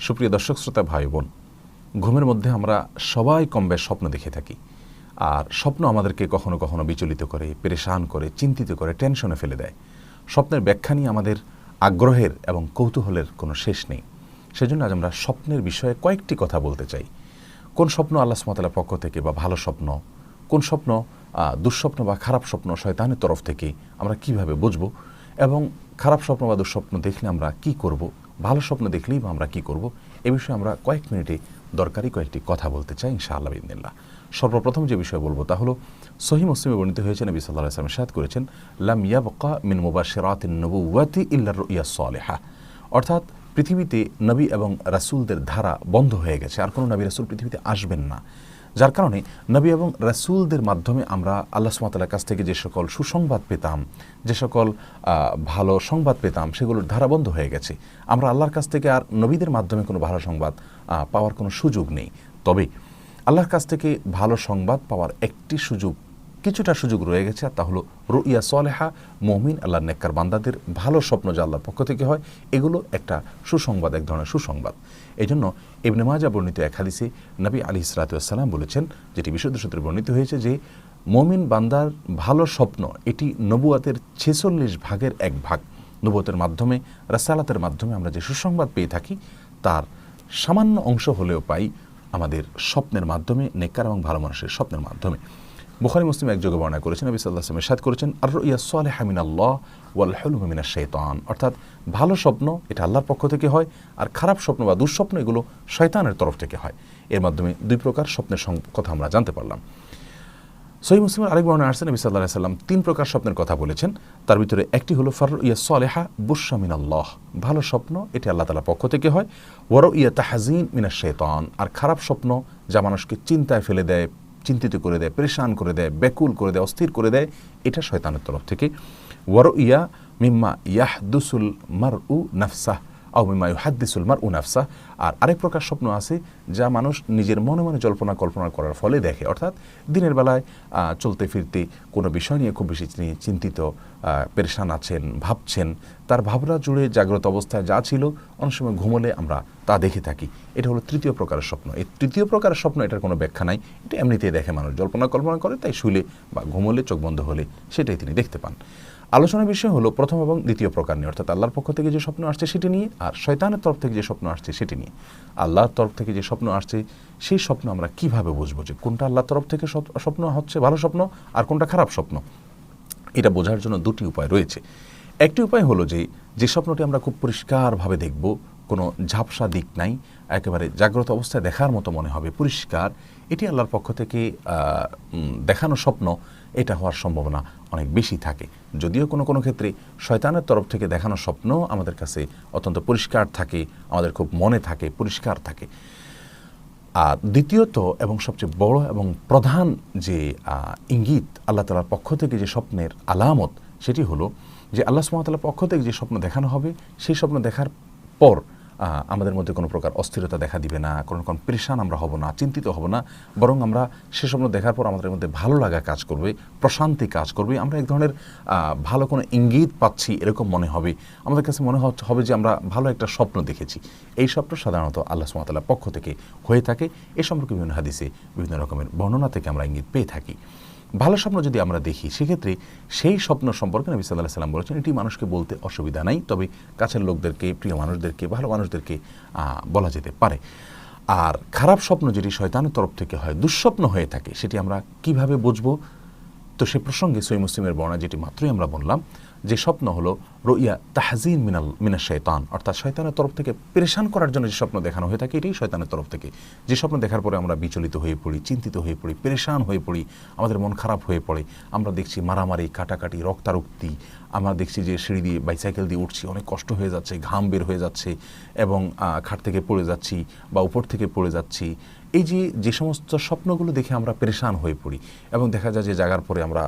সুপ্রিয় দর্শক, শ্রোতা ভাই বোন, ঘুমের মধ্যে আমরা সবাই কম বেশ স্বপ্ন দেখে থাকি। আর স্বপ্ন আমাদেরকে কখনো কখনো বিচলিত করে, পেরেশান করে, চিন্তিত করে, টেনশনে ফেলে দেয়। স্বপ্নের ব্যাখ্যা নিয়ে আমাদের আগ্রহের এবং কৌতূহলের কোনো শেষ নেই। সেজন্য আজ আমরা স্বপ্নের বিষয়ে কয়েকটি কথা বলতে চাই। কোন স্বপ্ন আল্লাহ সুমতালার পক্ষ থেকে বা ভালো স্বপ্ন? কোন স্বপ্ন দুঃস্বপ্ন বা খারাপ স্বপ্ন শয়তানের তরফ থেকে আমরা কীভাবে বুঝব? এবং খারাপ স্বপ্ন বা দুঃস্বপ্ন দেখলে আমরা কি করব? ভালো স্বপ্ন দেখলেই বা আমরা কি করব? এ বিষয়ে আমরা কয়েক মিনিটে দরকারি কয়েকটি কথা বলতে চাই ইনশাআল্লাহ ইদিনিল্লাহ সর্বপ্রথম যে বিষয় বলব তা হলো, সহি মুসলিমে বর্ণিত হয়েছে, নবী সাল্লাহ আসলাম সাদ করেছেন, লাম ইয়াবকা মিন মুবাশিরাত নবুয়াতি ইল্লা রুইয়া সালেহা। অর্থাৎ পৃথিবীতে নবী এবং রাসূলদের ধারা বন্ধ হয়ে গেছে, আর কোনো নবী রাসূল পৃথিবীতে আসবেন না। যার কারণে নবী এবং রাসুলদের মাধ্যমে আমরা আল্লাহ সুমাতালার কাছ থেকে যে সকল সুসংবাদ পেতাম, যে সকল ভালো সংবাদ পেতাম, সেগুলোর ধারাবন্ধ হয়ে গেছে। আমরা আল্লাহর কাছ থেকে আর নবীদের মাধ্যমে কোনো ভালো সংবাদ পাওয়ার কোনো সুযোগ নেই। তবে আল্লাহর কাছ থেকে ভালো সংবাদ পাওয়ার একটি সুযোগ কিছুটা সুযোগ রয়ে গেছে তা হলো রুইয়া সলেহা, মমিন আল্লাহ নেককার বান্দাদের ভালো স্বপ্ন যা আল্লাহর পক্ষ থেকে হয়, এগুলো একটা সুসংবাদ, এক ধরনের সুসংবাদ। এই জন্য ইবনে মাজা বর্ণিত এক হাদিসে নবী আলী ইসরাতাম বলেছেন, যেটি বিশুদ্ধ সূত্রে বর্ণিত হয়েছে যে মমিন বান্দার ভালো স্বপ্ন, এটি নবুয়াতের ছেচল্লিশ ভাগের এক ভাগ। নবুয়তের মাধ্যমে, রাসালাতের মাধ্যমে আমরা যে সুসংবাদ পেয়ে থাকি, তার সামান্য অংশ হলেও পাই আমাদের স্বপ্নের মাধ্যমে, নেককার এবং ভালো মানুষের স্বপ্নের মাধ্যমে। বুখারি মুসলিম এক যোগে বর্ণনা করেছেন, নবী সাল্লাহ আসলাম সাদ করেছেন আর ইয়া সালেহ হামিন আল্লাহ ওয়াল হলুম মিনা শৈতান অর্থাৎ ভালো স্বপ্ন এটা আল্লাহর পক্ষ থেকে হয় আর খারাপ স্বপ্ন বা দুঃস্বপ্ন এগুলো শয়তানের তরফ থেকে হয়। এর মাধ্যমে দুই প্রকার স্বপ্নের কথা আমরা জানতে পারলাম। সহি মুসলিমের আরেক বর্ণনা আসছে, নবী সাল্লাহ সাল্লাম তিন প্রকার স্বপ্নের কথা বলেছেন। তার ভিতরে একটি হলো ফার ইয়া সলেহা বুসা মিন আল্লাহ ভালো স্বপ্ন এটি আল্লাহ তালার পক্ষ থেকে হয়। ওয়ার ইয়া তাহাজিন মিনা শেতান আর খারাপ স্বপ্ন যা মানুষকে চিন্তায় ফেলে দেয় চিন্তিত করে দেয়, পরেশান করে দেয়, ব্যাকুল করে দেয়, অস্থির করে দেয়, এটা শয়তানের তরফ থেকে। ওয়ার ইয়া মিম্মা ইয়াহদুসুল মার উ নাফসাহ, আও মিম্মা ইউহাদ্দিসুল মার উ নাফসাহ। আর আরেক প্রকার স্বপ্ন আছে যা মানুষ নিজের মনে মনে জল্পনা কল্পনা করার ফলে দেখে। অর্থাৎ দিনের বেলায় চলতে ফিরতে কোনো বিষয় নিয়ে খুব বেশি চিন্তিত পেরেশান আছেন, ভাবছেন। তার ভাবনা জুড়ে জাগ্রত অবস্থায় যা ছিল, অনেক সময় ঘুমলে আমরা তা দেখে থাকি। এটা হলো তৃতীয় প্রকারের স্বপ্ন। এই তৃতীয় প্রকারের স্বপ্ন, এটার কোনো ব্যাখ্যা নাই। এটা এমনিতেই দেখে মানুষ জল্পনা কল্পনা করে, তাই শুলে বা ঘুমলে, চোখ বন্ধ হলে সেটাই তিনি দেখতে পান। আলোচনার বিষয় হলো প্রথম এবং দ্বিতীয় প্রকার নিয়ে, অর্থাৎ আল্লাহর পক্ষ থেকে যে স্বপ্ন আসছে সেটি নিয়ে, আর শয়তানের তরফ থেকে যে স্বপ্ন আসছে সেটি নিয়ে। আল্লাহর তরফ থেকে যে স্বপ্ন আসছে, সেই স্বপ্ন আমরা কীভাবে বুঝব যে কোনটা আল্লাহর তরফ থেকে স্বপ্ন হচ্ছে ভালো স্বপ্ন আর কোনটা খারাপ স্বপ্ন? এটা বোঝার জন্য দুটি উপায় রয়েছে। একটি উপায় হলো যে যে স্বপ্নটি আমরা খুব পরিষ্কারভাবে দেখব, কোনো ঝাপসা দিক নাই, একেবারে জাগ্রত অবস্থায় দেখার মতো মনে হবে, পরিষ্কার, এটি আল্লাহর পক্ষ থেকে দেখানো স্বপ্ন, এটা হওয়ার সম্ভাবনা অনেক বেশি থাকে। যদিও কোনো কোনো ক্ষেত্রে শয়তানের তরফ থেকে দেখানো স্বপ্ন আমাদের কাছে অত্যন্ত পরিষ্কার থাকে, আমাদের খুব মনে থাকে, পরিষ্কার থাকে। আর দ্বিতীয়ত এবং সবচেয়ে বড় এবং প্রধান যে ইঙ্গিত আল্লাহ তালার পক্ষ থেকে যে স্বপ্নের আলামত, সেটি হলো যে আল্লাহ সুমতালার পক্ষ থেকে যে স্বপ্ন দেখানো হবে, সেই স্বপ্ন দেখার পর আমাদের মধ্যে কোনো প্রকার অস্থিরতা দেখা দিবে না, কোনো রকম পরেশান আমরা হব না, চিন্তিত হব না, বরং আমরা সে স্বপ্ন দেখার পর আমাদের মধ্যে ভালো লাগা কাজ করবে, প্রশান্তি কাজ করবে। আমরা এক ধরনের ভালো কোনো ইঙ্গিত পাচ্ছি এরকম মনে হবে। আমাদের কাছে মনে হবে যে আমরা ভালো একটা স্বপ্ন দেখেছি। এই স্বপ্ন সাধারণত আল্লাহ সুমতাল্লাহ পক্ষ থেকে হয়ে থাকে। এ সম্পর্কে বিভিন্ন হাদিসে বিভিন্ন রকমের বর্ণনা থেকে আমরা ইঙ্গিত পেয়ে থাকি। ভালো স্বপ্ন যদি আমরা দেখি, সেক্ষেত্রে সেই স্বপ্ন সম্পর্কে নবী সাল্লাহ সাল্লাম বলেছেন, এটি মানুষকে বলতে অসুবিধা নাই, তবে কাছের লোকদেরকে, প্রিয় মানুষদেরকে, ভালো মানুষদেরকে বলা যেতে পারে। আর খারাপ স্বপ্ন যেটি শয়তানের তরফ থেকে হয়, দুঃস্বপ্ন হয়ে থাকে, সেটি আমরা কীভাবে বুঝব? তো সে প্রসঙ্গে সই মুসলিমের বর্ণা যেটি মাত্রই আমরা বললাম, যে স্বপ্ন হলো রইয়া তাহজিন মিনাল মিনা শয়তান অর্থাৎ শয়তানের তরফ থেকে পেরেশান করার জন্য যে স্বপ্ন দেখানো হয়ে থাকে, এটাই শয়তানের তরফ থেকে। যে স্বপ্ন দেখার পরে আমরা বিচলিত হয়ে পড়ি, চিন্তিত হয়ে পড়ি, পেরেশান হয়ে পড়ি, আমাদের মন খারাপ হয়ে পড়ে। আমরা দেখছি মারামারি, কাটাকাটি, রক্তারক্তি, আমরা দেখছি যে সিঁড়ি দিয়ে বাইসাইকেল দিয়ে উঠছি, অনেক কষ্ট হয়ে যাচ্ছে, ঘাম বের হয়ে যাচ্ছে এবং খাট থেকে পড়ে যাচ্ছি বা উপর থেকে পড়ে যাচ্ছি। এই যে যে সমস্ত স্বপ্নগুলো দেখে আমরা পেরেশান হয়ে পড়ি এবং দেখা যায় যে জাগার পরে আমরা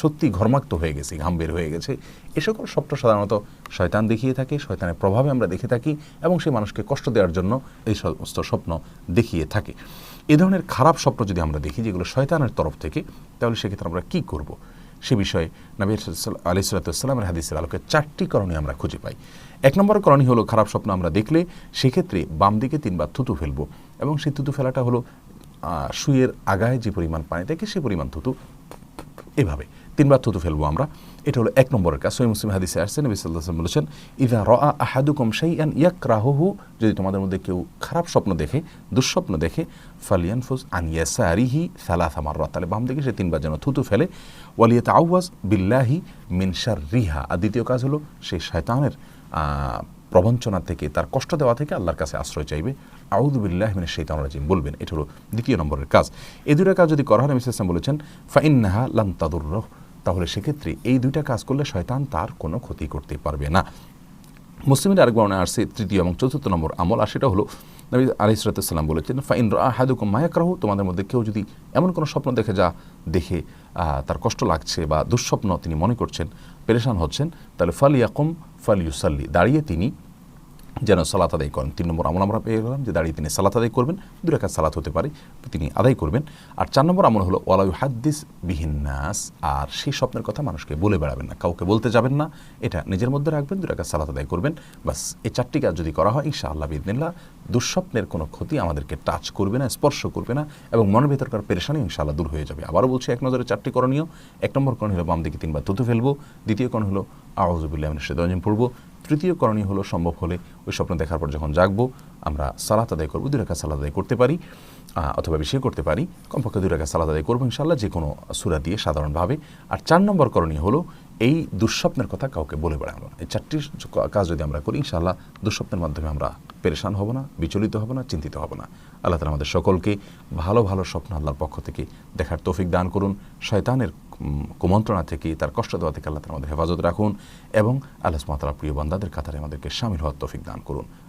সত্যি ঘর্মাক্ত হয়ে গেছি, ঘাম বের হয়ে গেছে, এ সকল স্বপ্ন সাধারণত শয়তান দেখিয়ে থাকে, শয়তানের প্রভাবে আমরা দেখে থাকি এবং সেই মানুষকে কষ্ট দেওয়ার জন্য এই সমস্ত স্বপ্ন দেখিয়ে থাকে। এ ধরনের খারাপ স্বপ্ন যদি আমরা দেখি, যেগুলো শয়তানের তরফ থেকে, তাহলে সেক্ষেত্রে আমরা কি করব? সে বিষয়ে নবী আলি সাল্লাতামের হাদিসের আলোকে চারটি করণীয় আমরা খুঁজে পাই। এক নম্বর করণীয় হলো খারাপ স্বপ্ন আমরা দেখলে সেক্ষেত্রে বাম দিকে তিনবার থুতু ফেলব এবং সেই থুতু ফেলাটা হলো সুইয়ের আগায় যে পরিমাণ পানি থাকে সে পরিমাণ থুতু এভাবে। তিনবার থুতু ফেলব আমরা। এটা হলো এক নম্বরের কাজ। সই মুসলিম হাদিসে আসছে, নবী সাল্লাহ বলেছেন ইদা র আহাদুকম সেই অ্যান ইয়াক রাহু যদি তোমাদের মধ্যে কেউ খারাপ স্বপ্ন দেখে, দুঃস্বপ্ন দেখে ফালিয়ান ফুজ আন ইয়াসারিহি সালাথ আমার তাহলে বাম দিকে সে তিনবার যেন থুতু ফেলে। ওয়ালিয়াত আউয়াজ বিল্লাহি মিনসার রিহা আর দ্বিতীয় কাজ হলো সেই শয়তানের প্রবঞ্চনা থেকে, তার কষ্ট দেওয়া থেকে আল্লাহর কাছে আশ্রয় চাইবে। আউদুবিল্লাহ মিনের শৈতান রাজিম। বলবেন, এটা হলো দ্বিতীয় নম্বরের কাজ। এই দুইটা কাজ যদি করা হয়, নবী সাল্লাম বলেছেন, ফাইন্নাহা লাম তাহলে সেক্ষেত্রে এই দুইটা কাজ করলে শয়তান তার কোনো ক্ষতি করতে পারবে না। মুসলিমের আরেক বর্ণায় আসছে, তৃতীয় এবং চতুর্থ নম্বর আমল, আর সেটা হলো নবী আলিসাল্লাম বলেছেন, ফাইন আহাদুকুম মায়াকরাহু তোমাদের মধ্যে কেউ যদি এমন কোনো স্বপ্ন দেখে, যা দেখে তার কষ্ট লাগছে বা দুঃস্বপ্ন তিনি মনে করছেন পেরেশান হচ্ছেন তাহলে ফাল ইয়াকুম ফাল ইউসাল্লি দাঁড়িয়ে তিনি যেন সালাত আদায় করেন। তিন নম্বর আমল আমরা পেয়ে গেলাম যে দাঁড়িয়ে তিনি সালাত আদায় করবেন দু রেখা সালাত হতে পারে, তিনি আদায় করবেন। আর চার নম্বর আমল হলো ওয়ালাউ হাদ্দিস বিহিন্নাস আর সেই স্বপ্নের কথা মানুষকে বলে বেড়াবেন না, কাউকে বলতে যাবেন না, এটা নিজের মধ্যে রাখবেন দু রেখা সালাত আদায় করবেন। বাস এই চারটি কাজ যদি করা হয়, ইনশাআল্লাহ বিদিনিল্লাহ দুঃস্বপ্নের কোনো ক্ষতি আমাদেরকে টাচ করবে না, স্পর্শ করবে না, এবং মনের ভেতরকার পেরেশানি ইনশাআল্লাহ দূর হয়ে যাবে। আবারও বলছি, এক নজরে চারটি করণীয়। এক নম্বর করণ হলো বাম দিকে তিনবার তুতু ফেলব। দ্বিতীয় করণ হলো আউজুবিল্লাহ সেদঞ্জন পড়ব। তৃতীয় করণীয় হলো সম্ভব হলে ওই স্বপ্ন দেখার পর যখন জাগবো আমরা সালাত আদায় করব, দুই রেখা সালাত আদায় করতে পারি অথবা বেশি করতে পারি। কমপক্ষে দুই রেখা সালাত আদায় করব ইনশাল্লাহ যে কোনো সুরা দিয়ে সাধারণভাবে। আর চার নম্বর করণীয় হলো, এই দুঃস্বপ্নের কথা কাউকে বলে বেড়ানো। এই চারটি কাজ যদি আমরা করি ইনশাল্লাহ দুঃস্বপ্নের মাধ্যমে আমরা পেরেশান হব না, বিচলিত হব না, চিন্তিত হব না। আল্লাহ তালা আমাদের সকলকে ভালো ভালো স্বপ্ন আল্লাহর পক্ষ থেকে দেখার তৌফিক দান করুন। শয়তানের কুমন্ত্রণা থেকে, তার কষ্ট দেওয়া থেকে আল্লাহ তালা আমাদের হেফাজত রাখুন এবং আল্লাহ সুমাতালা প্রিয় বান্দাদের কাতারে আমাদেরকে সামিল হওয়ার তৌফিক দান করুন।